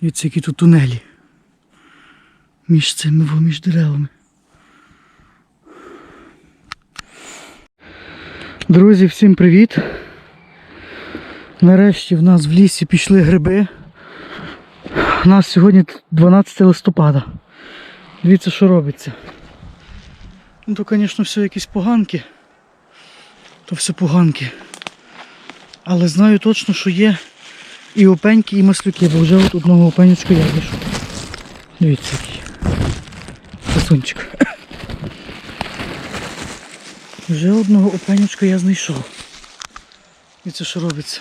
Дивіться, які тут тунелі. Між цими, між деревами. Друзі, всім привіт! Нарешті в нас в лісі пішли гриби. У нас сьогодні 12 листопада. Дивіться, що робиться. Ну то, звісно, все якісь поганки. То все поганки. Але знаю точно, що є і опеньки, і маслюки, бо вже от одного опенючка я знайшов. Дивіться який. Красунчик. Вже одного опенючка я знайшов. Дивіться, що робиться.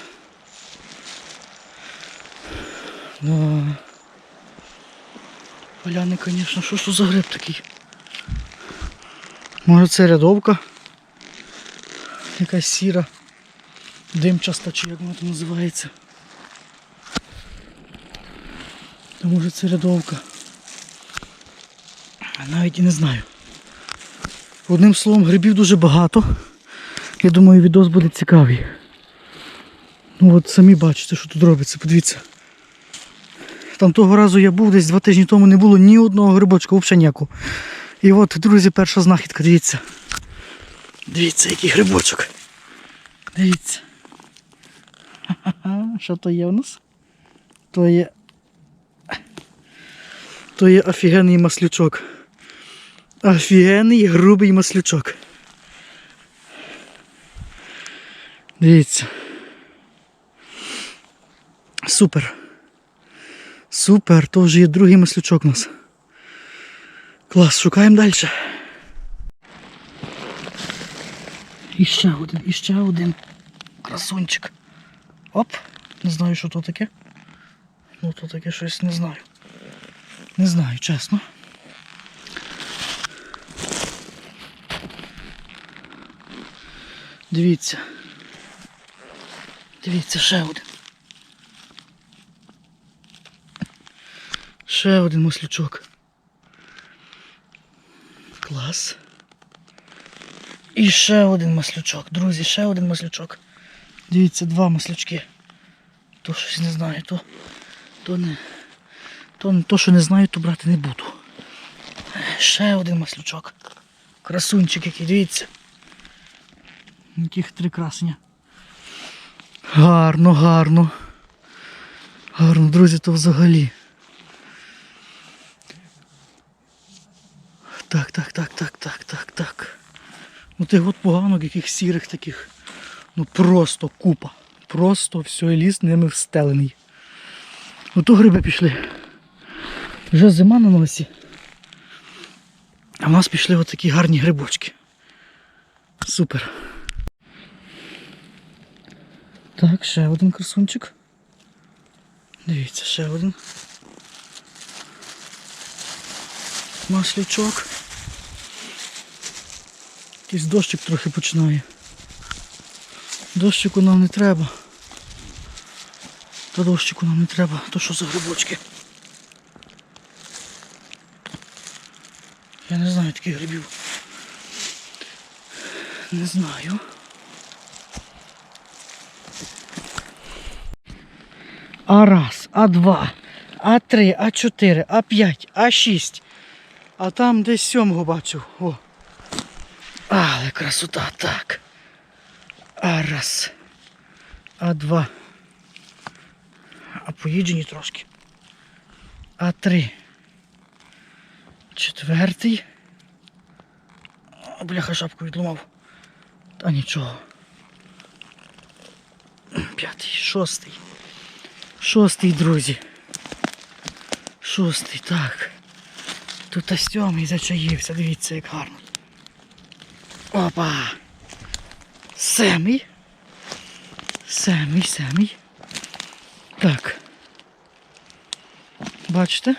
Да. Поляни, звісно, що ж за гриб такий? Може це рядовка? Якась сіра, димчаста чи як вона там називається. То може це рядовка. Навіть і не знаю. Одним словом, грибів дуже багато. Я думаю, відос буде цікавий. Ну от самі бачите, що тут робиться, подивіться. Там того разу я був, десь два тижні тому не було ні одного грибочка, взагалі ніякого. І от, друзі, перша знахідка, дивіться. Дивіться, який грибочок. Дивіться. Що то є у нас? То є. То є офігенний маслючок. Офігенний грубий маслючок. Дивіться. Супер. Супер, то вже є другий маслючок у нас. Клас, шукаємо далі. І ще один, і ще один красунчик. Оп, не знаю, що то таке. Ну то таке щось не знаю. Не знаю, чесно. Дивіться. Дивіться, ще один. Ще один маслючок. Клас. І ще один маслючок. Друзі, ще один маслючок. Дивіться, два маслючки. То щось не знаю, то, то не. То, то, що не знаю, то брати не буду. Ще один маслючок. Красунчик який, дивіться. Яких три красення. Гарно, гарно. Гарно, друзі, то взагалі. Так, так, так, так, так, так, так. Ну тих от поганок, яких сірих таких. Ну просто купа. Просто все, ліс ними встелений. Ото гриби пішли. Вже зима на носі. А в нас пішли от такі гарні грибочки. Супер. Так, ще один красунчик. Дивіться, ще один. Маслячок. Якийсь дощик трохи починає. Дощику нам не треба. Та дощику нам не треба. То що за грибочки? Не знаю таких грибів. Не знаю. А раз, а два, а три, а чотири, а п'ять, а шість. А там десь сьомого бачив. О. Але красота так. А раз. А два. А поїджені трошки. А три. Четвертий. Бляха шапку відломав. Та нічого. П'ятий, шостий. Шостий, друзі. Шостий, так. Тут а сьомий зачаївся, дивіться, як гарно. Опа! Семий. Семий, семий. Так. Бачите?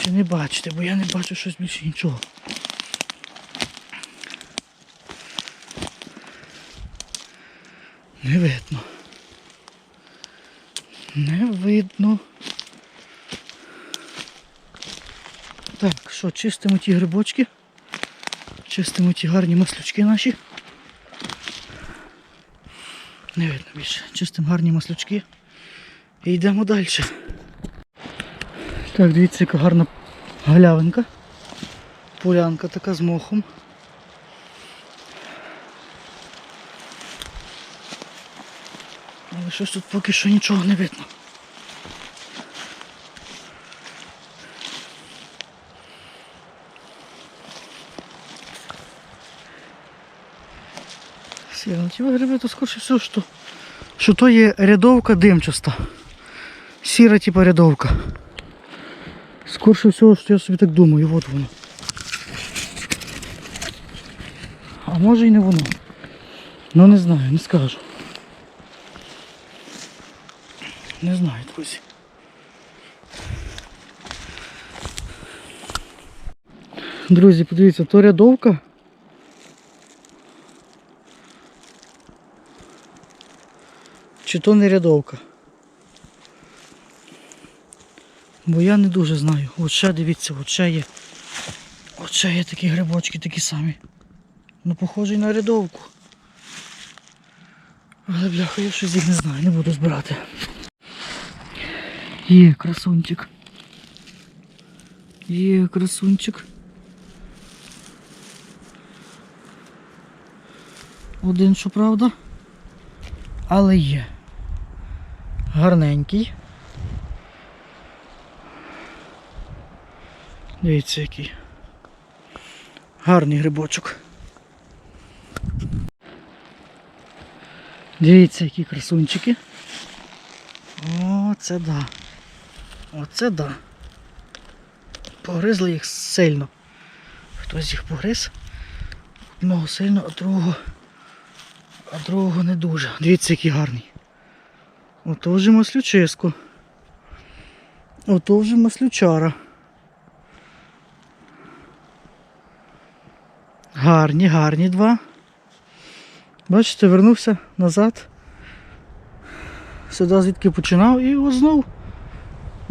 Чи не бачите, бо я не бачу щось більше нічого. Не видно. Не видно. Так, що, чистимо ті грибочки. Чистимо ті гарні маслючки наші. Не видно більше. Чистимо гарні маслючки. І йдемо далі. Так, дивіться, яка гарна галявинка. Полянка така з мохом. Щось тут поки що нічого не видно. Ті гриби, то скорше все, що, що то є рядовка димчаста. Сіра типа рядовка. Скорше всього, що я собі так думаю, от воно. А може і не воно. Ну не знаю, не скажу. Не знаю, друзі. Друзі, подивіться, то рядовка. Чи то не рядовка? Бо я не дуже знаю. От ще дивіться, от ще є. От ще є такі грибочки, такі самі. Ну, похожий на рядовку. Але бляха, я щось їх не знаю, не буду збирати. Є красунчик. Є красунчик. Один, що правда. Але є. Гарненький. Дивіться який. Гарний грибочок. Дивіться, які красунчики. О, це да. Оце да. Погризли їх сильно. Хтось їх погриз. Одного сильно, а другого. А другого не дуже. Дивіться, який гарний. Ото вже маслючиско. Ото маслючара. Гарні, гарні два. Бачите, вернувся назад. Сюди звідки починав і ось знов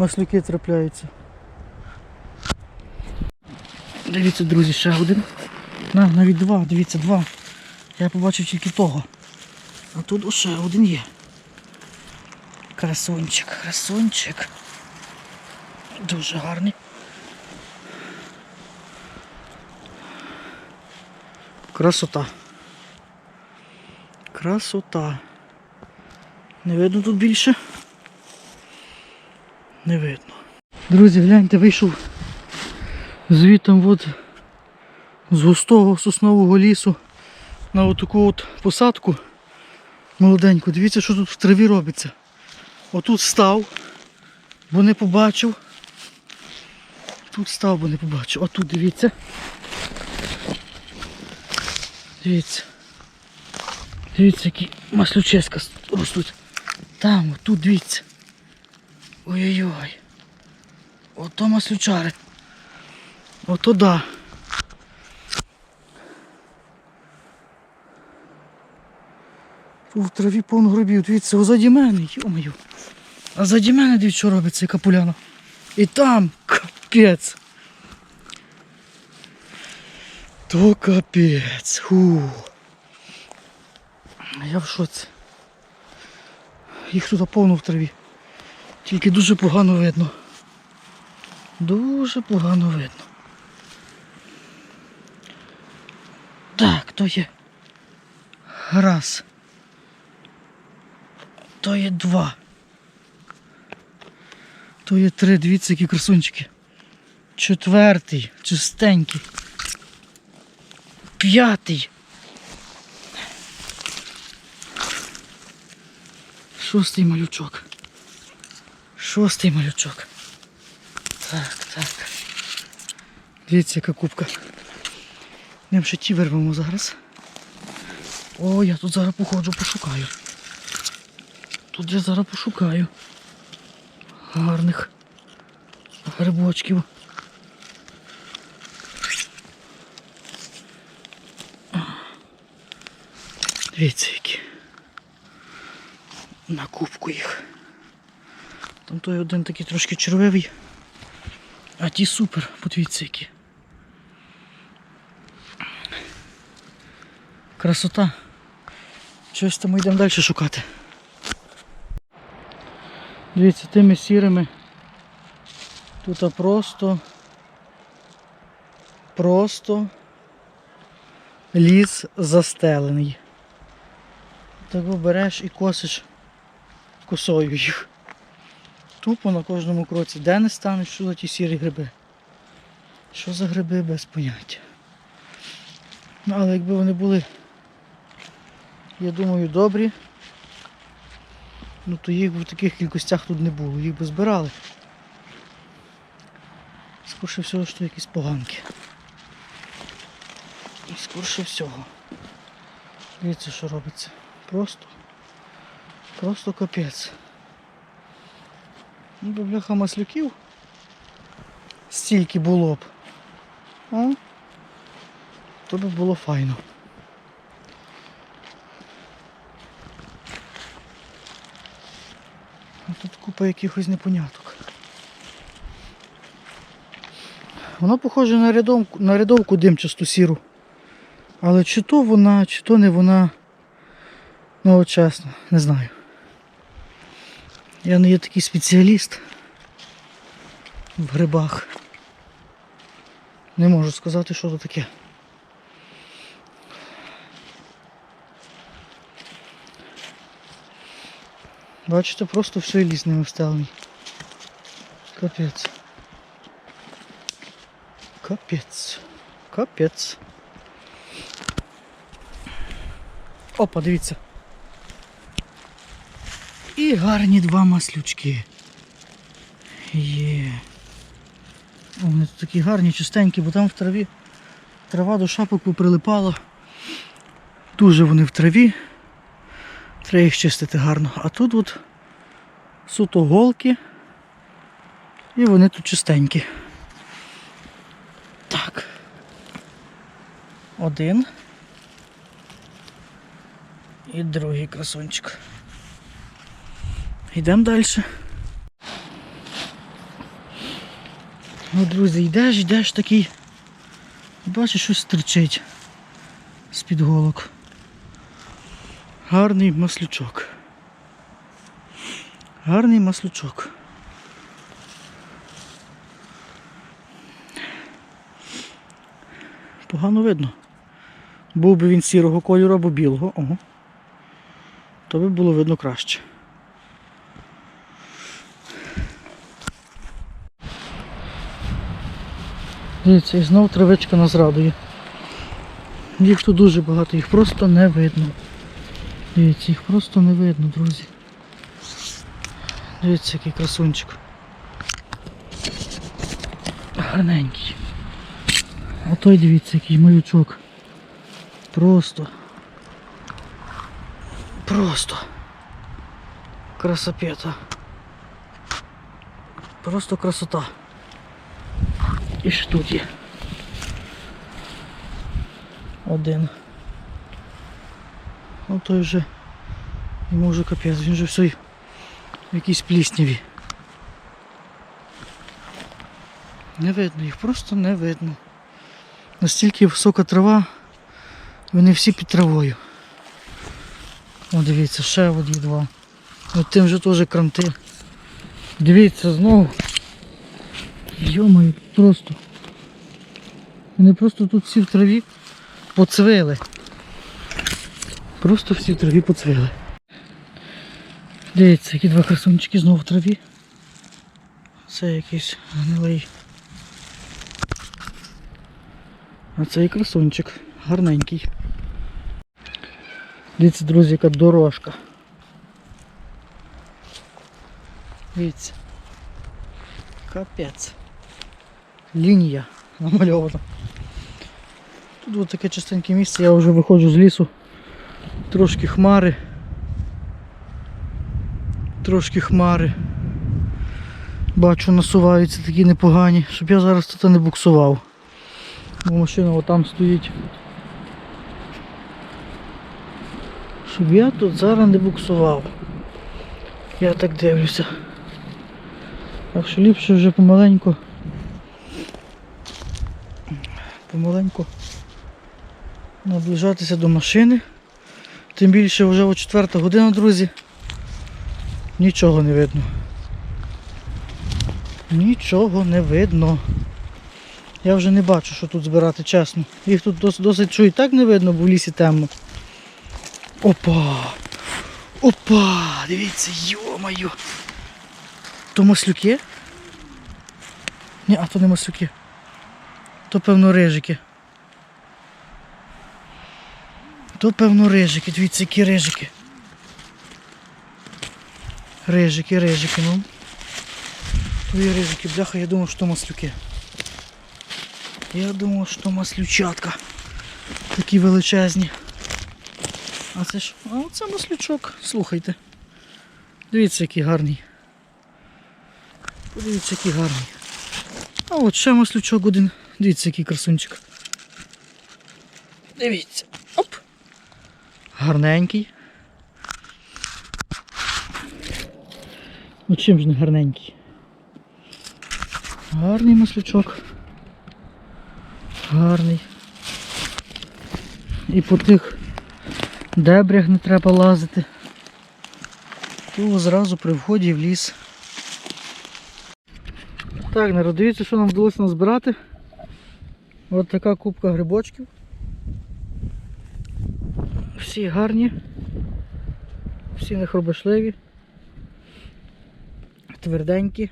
маслюки трапляються. Дивіться, друзі, ще один. На, навіть два, дивіться, два. Я побачив тільки того. А тут ще один є. Красунчик, красунчик. Дуже гарний. Красота. Красота. Не видно тут більше? Не видно. Друзі, гляньте, вийшов звітом от з густого соснового лісу на отаку от посадку молоденьку. Дивіться, що тут в траві робиться. Отут став, бо не побачив. Тут став, бо не побачив. Отут дивіться. Дивіться. Дивіться, які маслюческа ростуть. Там, отут дивіться. Ой-ой-ой. Ото маслючари. Ото да. Тут в траві повно гробів. Дивіться, озаді мене, йомаю. А заді мене дивіться, що робиться, яка поляна. І там капець. То капець. Фу. Я в шоці. Їх тут повно в траві. Тільки дуже погано видно. Дуже погано видно. Так, то є. Раз. То є два. То є три, дивіться, які красунчики. Четвертий, чистенький. П'ятий. Шостий малючок. Шостий малючок. Так, так. Дивіться, яка кубка. Йдемо ще ті вирвемо зараз. О, я тут зараз походжу, пошукаю. Тут я зараз пошукаю. Гарних грибочків. Дивіться які. На кубку їх. Там той один такий трошки червивий. А ті супер, подивіться які. Красота. Щось там ми йдемо далі шукати. Дивіться, тими сірими. Тут просто. Просто ліс застелений. Так береш і косиш косою їх. Тупо на кожному кроці. Де не стануть, що за ті сірі гриби? Що за гриби без поняття. Ну, але якби вони були, я думаю, добрі, ну то їх в таких кількостях тут не було, їх би збирали. Скорше всього, що якісь поганки. І скорше всього. Дивіться, що робиться. Просто. Просто капець. Ну, бо бляха маслюків стільки було б. А? То би було файно. А тут купа якихось непоняток. Воно похоже на рядовку, на рядовку димчасту сіру. Але чи то вона, чи то не вона. Ну чесно, не знаю. Я не є такий спеціаліст в грибах. Не можу сказати, що це таке. Бачите, просто все ліс ними встелений. Капець. Капець. Капець. Опа, дивіться. Гарні два маслючки. Є. О, вони тут такі гарні, чистенькі, бо там в траві трава до шапок поприлипала. Дуже вони в траві. Треба їх чистити гарно. А тут от суто голки. І вони тут чистенькі. Так. Один. І другий красунчик. Йдемо далі. Ну, друзі, йдеш, йдеш такий. Бачиш, щось стерчить з-під голок. Гарний маслючок. Гарний маслючок. Погано видно. Був би він сірого кольору або білого, ого. То би було видно краще. Дивіться, і знов травичка нас радує. Їх тут дуже багато, їх просто не видно. Дивіться, їх просто не видно, друзі. Дивіться, який красунчик. Гарненький. А той дивіться, який малючок. Просто. Просто. Красопета. Просто красота. І ж тут є. Один. Ну той вже йому вже капець, він вже все в якійсь плісняві. Не видно, їх просто не видно. Настільки висока трава, вони всі під травою. О, дивіться, ще воді два. От тим же теж кранти. Дивіться знову. Йомаю, просто. Вони просто тут всі в траві поцвили. Просто всі в траві поцвили. Дивіться, які два красунчики знову в траві. Це якийсь гнилий. А цей красунчик гарненький. Дивіться, друзі, яка дорожка. Дивіться. Капець. Лінія намальована. Тут ось таке частеньке місце, я вже виходжу з лісу. Трошки хмари. Трошки хмари. Бачу, насуваються такі непогані, щоб я зараз тут не буксував. Бо машина отам стоїть. Щоб я тут зараз не буксував. Я так дивлюся. Так що ліпше вже помаленьку. Помаленьку наближатися до машини. Тим більше вже о 4 година, друзі. Нічого не видно. Нічого не видно. Я вже не бачу, що тут збирати, чесно. Їх тут дос- досить що і так не видно, бо в лісі темно. Опа! Опа! Дивіться, йо-моє! То маслюки? Ні, а то не маслюки. То певно рижики. То певно рижики, дивіться, які рижики. Рижики, рижики, ну. Твої рижики, бляха, я думав, що маслюки. Я думав, що маслючатка. Такі величезні. А це ж. А це маслючок, слухайте. Дивіться, який гарний. Подивіться, який гарний. А от ще маслючок один. Дивіться, який красунчик. Дивіться. Оп. Гарненький. Ну чим ж не гарненький? Гарний маслючок. Гарний. І по тих дебрях не треба лазити. То зразу при вході в ліс. Так, народ, дивіться, що нам вдалося назбирати. Ось така кубка грибочків. Всі гарні, всі нехробишливі, тверденькі.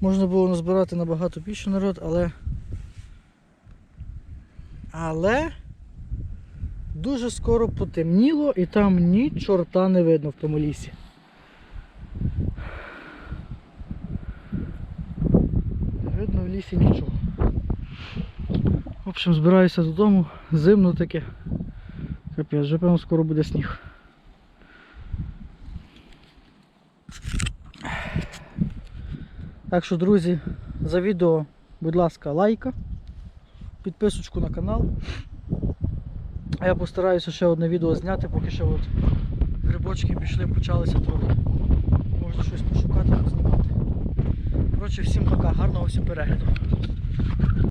Можна було назбирати набагато більше народ, але. Але дуже скоро потемніло і там ні чорта не видно в тому лісі. Не видно в лісі нічого. В общем, збираюся додому, зимно таке. Капець, вже певно скоро буде сніг. Так що, друзі, за відео, будь ласка, лайка, підписочку на канал. А я постараюся ще одне відео зняти, поки ще от грибочки пішли, почалися трохи. Можна щось пошукати, познімати. Коротше, всім пока, гарного всім перегляду.